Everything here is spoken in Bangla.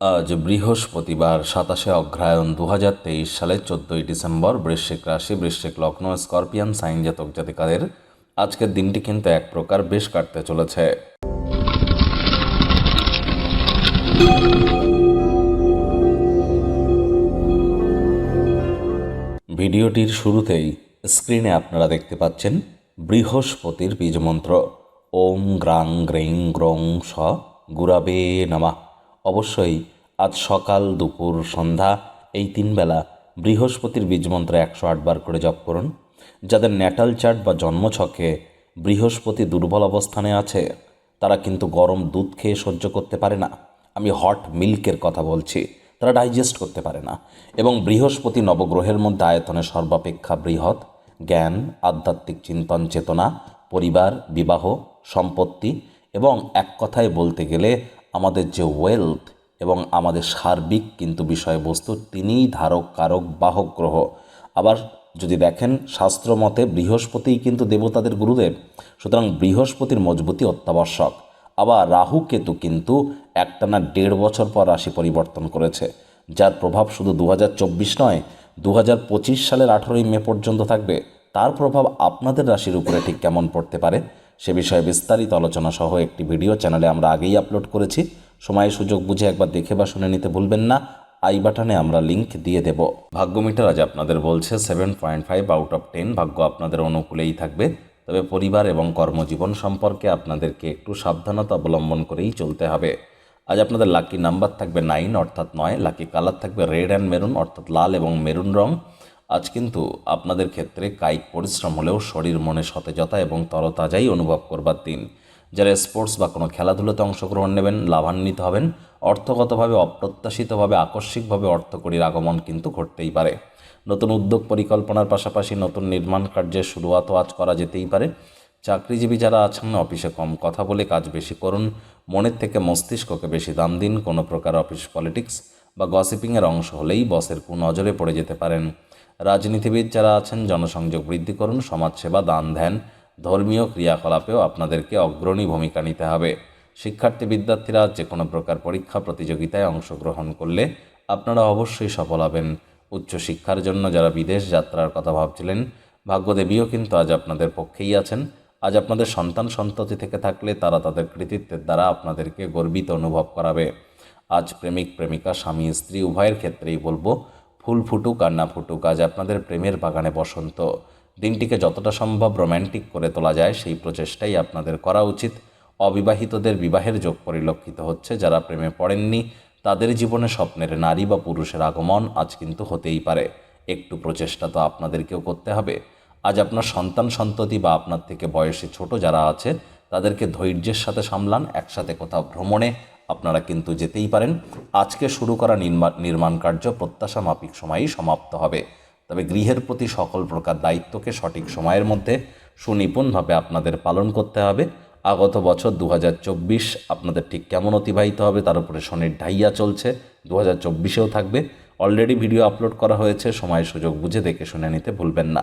আজ বৃহস্পতিবার সাতাশে অগ্রহায়ণ দু হাজার তেইশ সালের চোদ্দোই ডিসেম্বর বৃশ্চিক রাশি, বৃশ্চিক লগ্ন, স্করপিয়ান, সাইন জাতক জাতিকাদের আজকের দিনটি কিন্তু এক প্রকার বেশ কাটতে চলেছে। ভিডিওটির শুরুতেই স্ক্রিনে আপনারা দেখতে পাচ্ছেন বৃহস্পতির বীজমন্ত্র। ওম গ্রাং গ্রেং গ্রং স গুরাবে নামা। অবশ্যই আজ সকাল দুপুর সন্ধ্যা এই তিন বেলা বৃহস্পতির বীজমন্ত্র একশো আটবার করে জপ করুন। যাদের ন্যাটাল চার্ট বা জন্মছকে বৃহস্পতি দুর্বল অবস্থানে আছে, তারা কিন্তু গরম দুধ খেয়ে সহ্য করতে পারে না। আমি হট মিল্কের কথা বলছি, তারা ডাইজেস্ট করতে পারে না। এবং বৃহস্পতি নবগ্রহের মধ্যে আয়তনে সর্বাপেক্ষা বৃহৎ। জ্ঞান, আধ্যাত্মিক চিন্তন চেতনা, পরিবার, বিবাহ, সম্পত্তি এবং এক কথায় বলতে গেলে আমাদের যে ওয়েলথ এবং আমাদের সার্বিক কিন্তু বিষয়বস্তু, তিনিই ধারক, কারক, বাহক, গ্রহ। আবার যদি দেখেন, শাস্ত্র মতে বৃহস্পতিই কিন্তু দেবতাদের গুরুদেব, সুতরাং বৃহস্পতির মজবুতি অত্যাবশ্যক। আবার রাহু কেতু কিন্তু একটানা দেড় বছর পর রাশি পরিবর্তন করেছে, যার প্রভাব শুধু দু নয় দু সালের আঠেরোই মে পর্যন্ত থাকবে। তার প্রভাব আপনাদের রাশির উপরে ঠিক কেমন পড়তে পারে? সে বিষয়ে বিস্তারিত আলোচনা সহ একটি ভিডিও চ্যানেলে আমরা আগেই আপলোড করেছি। সময় সুযোগ বুঝে একবার দেখে বা শুনে নিতে ভুলবেন না। আই বাটনে আমরা লিংক দিয়ে দেব। ভাগ্য মিটার আজ আপনাদের বলছে, seven point five out of ten ভাগ্য আপনাদের অনুকূলেই থাকবে। তবে পরিবার এবং কর্মজীবন সম্পর্কে আপনাদেরকে একটু সাবধানতা অবলম্বন করেই চলতে হবে। আজ আপনাদের লাকি নাম্বার থাকবে নাইন, অর্থাৎ নয়। লাকি কালার থাকবে রেড অ্যান্ড মেরুন, অর্থাৎ লাল এবং মেরুন রং। আজ কিন্তু আপনাদের ক্ষেত্রে কায়িক পরিশ্রম হলেও শরীর, মনে সতেজতা এবং তরতাজাই অনুভব করবার দিন। যারা স্পোর্টস বা কোনো খেলাধুলোতে অংশগ্রহণ নেবেন, লাভান্বিত হবেন, অর্থগতভাবে, অপ্রত্যাশিতভাবে, আকস্মিকভাবে অর্থকরীর আগমন কিন্তু ঘটতেই পারে। নতুন উদ্যোগ পরিকল্পনার পাশাপাশি নতুন নির্মাণ কার্যের শুরুয়াতও আজ করা যেতেই পারে। চাকরিজীবী যারা আছেন, অফিসে কম কথা বলে কাজ বেশি করুন। মনের থেকে মস্তিষ্ককে বেশি দাম দিন। কোনো প্রকার অফিস পলিটিক্স বা গসিপিংয়ের অংশ হলেই বসের কুনজরে পড়ে যেতে পারেন। রাজনীতিবিদ যারা আছেন, জনসংযোগ বৃদ্ধি করুন, সমাজসেবা দান ধ্যান ধর্মীয় ক্রিয়াকলাপেও আপনাদেরকে অগ্রণী ভূমিকা নিতে হবে। শিক্ষার্থী বিদ্যার্থীরা যে কোনো প্রকার পরীক্ষা প্রতিযোগিতায় অংশগ্রহণ করলে আপনারা অবশ্যই সফল হবেন। উচ্চশিক্ষার জন্য যারা বিদেশ যাত্রার কথা ভাবছিলেন, ভাগ্যদেবীও কিন্তু আজ আপনাদের পক্ষেই আছেন। আজ আপনাদের সন্তান সন্ততি থেকে থাকলে তারা তাদের কৃতিত্বের দ্বারা আপনাদেরকে গর্বিত অনুভব করাবে। আজ প্রেমিক, প্রেমিকা, স্বামী, স্ত্রী, উভয়ের ক্ষেত্রেই বলব ফুল ফুটুক আর না ফুটুক, আজ আপনাদের প্রেমের বাগানে বসন্ত। দিনটিকে যতটা সম্ভব রোম্যান্টিক করে তোলা যায়, সেই প্রচেষ্টাই আপনাদের করা উচিত। অবিবাহিতদের বিবাহের যোগ পরিলক্ষিত হচ্ছে, যারা প্রেমে পড়েননি, তাদের জীবনে স্বপ্নের নারী বা পুরুষের আগমন আজ কিন্তু হতেই পারে। একটু প্রচেষ্টা তো আপনাদেরকেও করতে হবে। আজ আপনার সন্তান সন্ততি বা আপনার থেকে বয়সে ছোট যারা আছে তাদেরকে ধৈর্যের সাথে সামলান, একসাথে কোথাও ভ্রমণে আপনারা কিন্তু যেতেই পারেন। আজকে শুরু করা নির্মাণ কার্য প্রত্যাশা মাফিক সময়েই সমাপ্ত হবে। তবে গৃহের প্রতি সকল প্রকার দায়িত্বকে সঠিক সময়ের মধ্যে সুনিপুণভাবে আপনাদের পালন করতে হবে। আগত বছর দু হাজার চব্বিশ আপনাদের ঠিক কেমন অতিবাহিত হবে তার উপরে শনির ঢাইয়া চলছে। দু হাজার থাকবে। অলরেডি ভিডিও আপলোড করা হয়েছে। সময় সুযোগ বুঝে দেখে শুনে নিতে ভুলবেন না।